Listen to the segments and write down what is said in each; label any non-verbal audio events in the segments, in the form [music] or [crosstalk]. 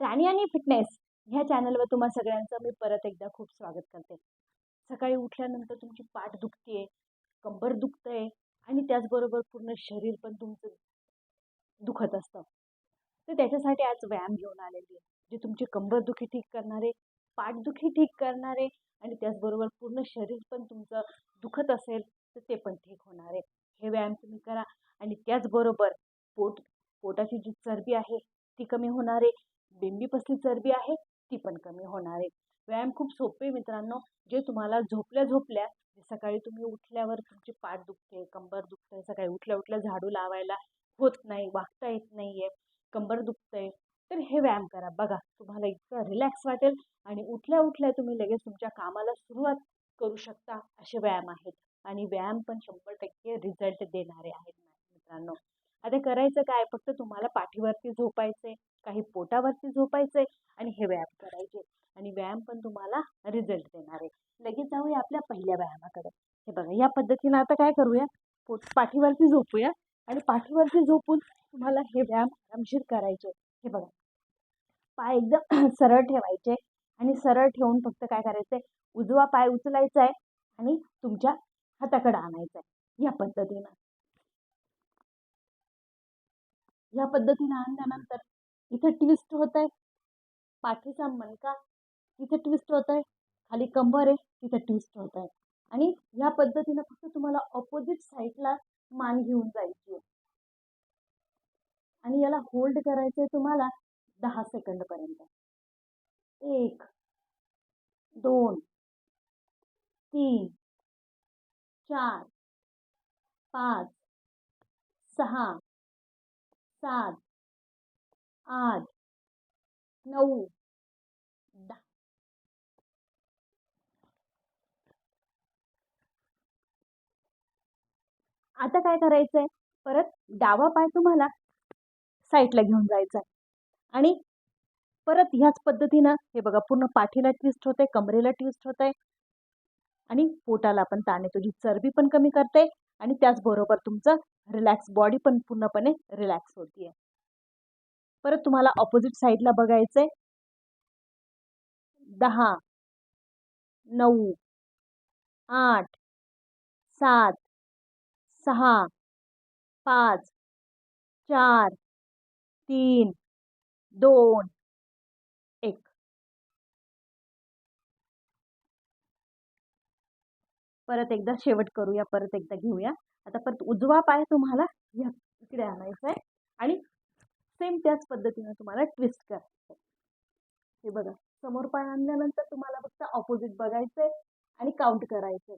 राणी आणि फिटनेस ह्या चॅनलवर तुम्हा सगळ्यांचं मी परत एकदा खूप स्वागत करते. सकाळी उठल्यानंतर तुमची पाठ दुखते कंबर दुखतंय आणि त्याचबरोबर पूर्ण शरीर पण तुमचं दुखत असतं. तर त्याच्यासाठी आज व्यायाम घेऊन आलेली आहे. जे तुमची कंबरदुखी ठीक करणारे पाठदुखी ठीक करणारे आणि त्याचबरोबर पूर्ण शरीर पण तुमचं दुखत असेल तर ते पण ठीक होणार आहे. हे व्यायाम तुम्ही करा आणि त्याचबरोबर पोट पोटाची जी चरबी आहे ती कमी होणार आहे. बिंबीपसली चरबी आहे ती पण कमी होणार आहे. व्यायाम खूप सोपे मित्रांनो. जे तुम्हाला झोपल्या झोपल्या सकाळी तुम्ही उठल्यावर तुमची पाठ दुखते कंबर दुखते सकाळी उठल्या उठल्या झाडू लावायला होत नाही वागता येत नाही आहे कंबर दुखतंय तर हे व्यायाम करा. बघा तुम्हाला इतकं रिलॅक्स वाटेल आणि उठल्या उठल्या तुम्ही लगेच तुमच्या कामाला सुरुवात करू शकता असे व्यायाम आहेत. आणि व्यायाम पण शंभर टक्के रिझल्ट देणारे आहेत मित्रांनो. आता करायचं काय? फक्त तुम्हाला पाठीवरती झोपायचे काही पोटावरती झोपायचंय आणि हे व्यायाम करायचे. आणि व्यायाम पण तुम्हाला रिझल्ट देणार आहे. लगेच जाऊया आपल्या पहिल्या व्यायामाकडे. हे बघा या पद्धतीनं आता काय करूया? पोट पाठीवरती झोपूया आणि पाठीवरती झोपून तुम्हाला हे व्यायाम आरामशीर करायचे. हे बघा. पाय एकदम [clears throat] सरळ ठेवायचे आणि सरळ ठेवून फक्त काय करायचं आहे उजवा पाय उचलायचा आहे आणि तुमच्या हाताकडे आणायचा आहे या पद्धतीनं. या पद्धतीनं आणल्यानंतर इथे ट्विस्ट होत आहे पाठीचा मणका इथे ट्विस्ट होत आहे खाली कंबर आहे तिथे ट्विस्ट होत आहे आणि ह्या पद्धतीनं फक्त तुम्हाला ऑपोजिट साईडला मान घेऊन जायची आहे. आणि याला होल्ड करायचं आहे तुम्हाला दहा सेकंडपर्यंत एक दोन तीन चार पाच सहा सात आठ नऊ दहा. आता काय करायचं आहे परत डावा पाय तुम्हाला साईडला घेऊन जायचा आहे आणि परत ह्याच पद्धतीनं हे बघा पूर्ण पाठीला ट्विस्ट होते कमरेला ट्विस्ट होत आहे आणि पोटाला पण ताण येतो. जी चरबी पण कमी करते आणि त्याचबरोबर तुमचं रिलॅक्स बॉडी पण पूर्णपणे रिलॅक्स होती परत तुम्हाला ऑपोजिट साईडला बघायचं आहे दहा नऊ आठ सात सहा पाच चार तीन दोन एक. परत एकदा शेवट करूया परत एकदा घेऊया. आता परत उजवा पाय तुम्हाला या इकडे आणायचा आहे आणि सेम त्याच पद्धतीनं तुम्हाला ट्विस्ट करायचं हे बघा समोर पाय आणल्यानंतर तुम्हाला फक्त ऑपोजिट बघायचंय आणि काउंट करायचंय.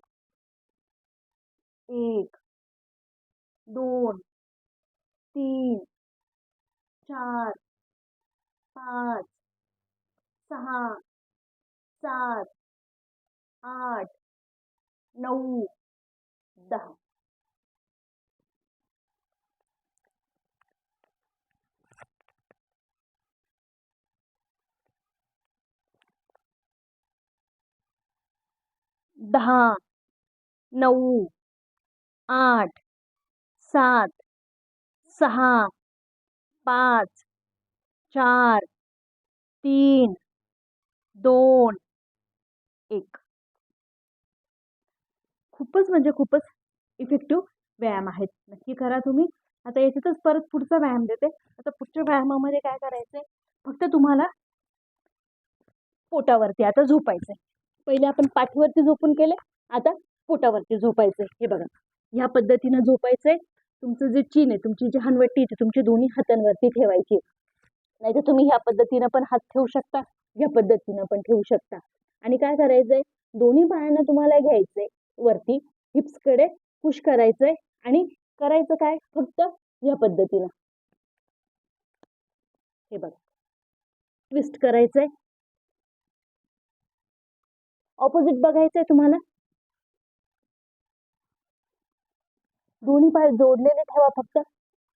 एक दोन तीन चार पाच सहा सात आठ नऊ दहा. दहा नऊ आठ सात सहा पाच चार तीन दोन एक. खूपच म्हणजे खूपच इफेक्टिव्ह व्यायाम आहेत. नक्की करा तुम्ही. आता याच्यातच परत पुढचा व्यायाम देते. आता पुढच्या व्यायामामध्ये काय करायचं आहे फक्त तुम्हाला पोटावरती आता झोपायचं आहे पहिले आपण पाठीवरती झोपून केले आता पोटावरती झोपायचं हे बघा ह्या पद्धतीनं झोपायचंय. तुमचं जे चीन आहे तुमची जी हनवट्टी ती तुमची दोन्ही हातांवरती ठेवायची नाही तर तुम्ही ह्या पद्धतीनं पण हात ठेवू शकता ह्या पद्धतीनं पण ठेवू शकता. आणि काय करायचंय? दोन्ही पायांना तुम्हाला घ्यायचंय. वरती हिप्सकडे पुश करायचंय. आणि करायचं काय? फक्त ह्या पद्धतीनं. हे बघा. ट्विस्ट करायचंय. ऑपोजिट बघायचंय तुम्हाला? दोन्ही पाय जोडलेले ठेवा फक्त.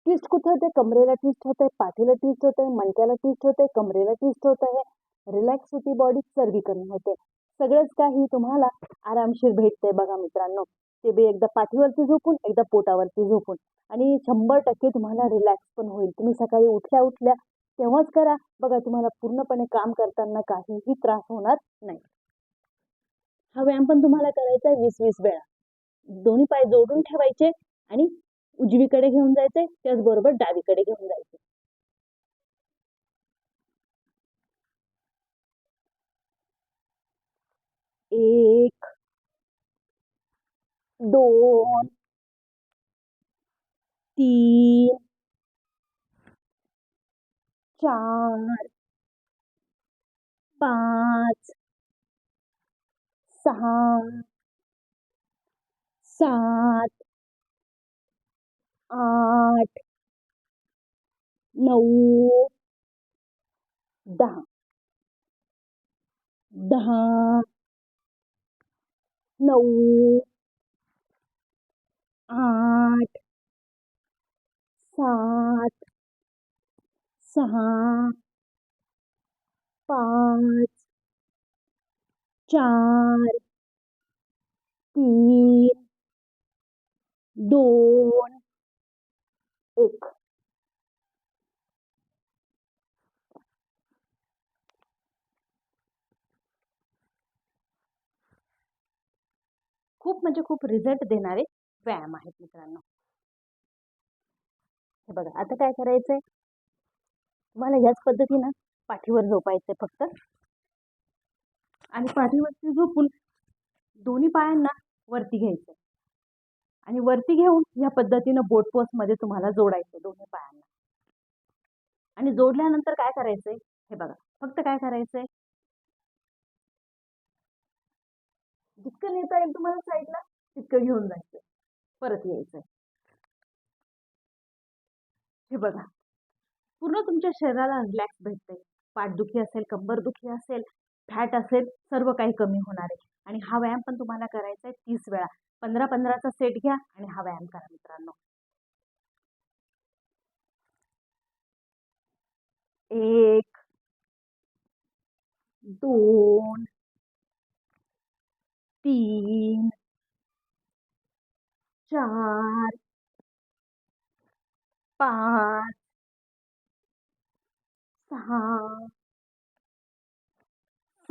ट्विस्ट कुठे होते कमरेला ट्विस्ट होत आहे पाठीला ट्विस्ट होत आहे मणक्याला ट्विस्ट होत आहे कमरेला ट्विस्ट होत आहे रिलॅक्स होती बॉडी चरबी कमी होते. सगळंच काही तुम्हाला आरामशीर भेटतंय बघा मित्रांनो. ते बी एकदा पाठीवरती झोपून एकदा पोटावरती झोपून. आणि शंभर टक्के तुम्हाला रिलॅक्स पण होईल. तुम्ही सकाळी उठल्या उठल्या तेव्हाच करा. बघा तुम्हाला पूर्णपणे काम करताना काहीही त्रास होणार नाही. हा व्यायाम पण तुम्हाला करायचा आहे वीस वीस वेळा. दोन्ही पाय जोडून ठेवायचे आणि उजवीकडे घेऊन जायचे त्याचबरोबर डावीकडे घेऊन जायचे. एक दोन तीन चार पाच सहा सात आठ नऊ दहा. दहा नऊ आठ सात सहा पाच चार तीन दोन एक. खूप म्हणजे खूप रिझल्ट देणारे व्यायाम आहेत मित्रांनो. हे बघा आता काय करायचंय? तुम्हाला ह्याच पद्धतीनं पाठीवर झोपायचंय फक्त. आणि पाठीवरती झोपून दोन्ही पायांना वरती घ्यायचं. आणि वरती घेऊन ह्या पद्धतीनं बोट पोस्टमध्ये तुम्हाला जोडायचं दोन्ही पायांना. आणि जोडल्यानंतर काय करायचंय? हे बघा फक्त काय करायचंय? जितकं नेता येईल तुम्हाला साईडला तितकं घेऊन जायचं. परत यायचंय. हे बघा. पूर्ण तुमच्या शरीराला रिलॅक्स भेटते पाठदुखी असेल कंबरदुखी असेल फॅट असेल सर्व काही कमी होणार आहे. आणि हा व्यायाम पण तुम्हाला करायचा आहे तीस वेळा. पंधरा पंधराचा सेट घ्या आणि हा व्यायाम करा मित्रांनो. एक दोन तीन चार पाच सहा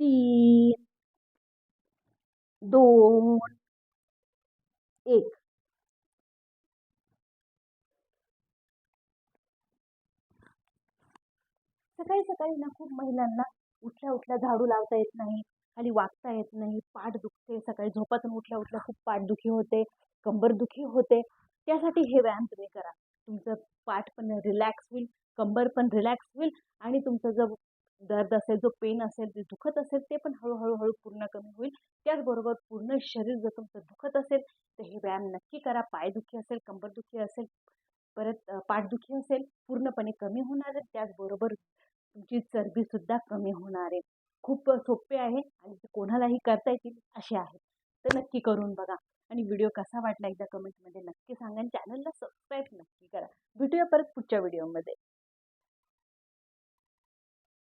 तीन दोन एक. सकाळी सकाळी ना खूप महिलांना उठल्या उठल्या झाडू लावता येत नाही खाली वागता येत नाही पाठ दुखते सकाळी झोपातून उठल्या उठल्या खूप पाठदुखी होते कंबरदुखी होते. त्यासाठी हे व्यायाम तुम्ही करा. तुमचं पाठ पण रिलॅक्स होईल कंबर पण रिलॅक्स होईल आणि तुमचं जर दर्द असेल जो पेन असेल जे दुखत असेल ते पण हळूहळूहळू पूर्ण कमी होईल. त्याचबरोबर पूर्ण शरीर जर तुमचं दुखत असेल तर हे व्यायाम नक्की करा. पायदुखी असेल कंबरदुखी असेल परत पाठदुखी असेल पूर्णपणे कमी होणार आहे. त्याचबरोबर तुमची चरबीसुद्धा कमी होणार आहे. खूप सोपे आहे आणि ते कोणालाही करता येतील असे आहेत तर नक्की करून बघा. आणि व्हिडिओ कसा वाटला एकदा कमेंटमध्ये नक्की सांगा आणि चॅनलला सबस्क्राईब नक्की करा. भेटूया परत पुढच्या व्हिडिओमध्ये.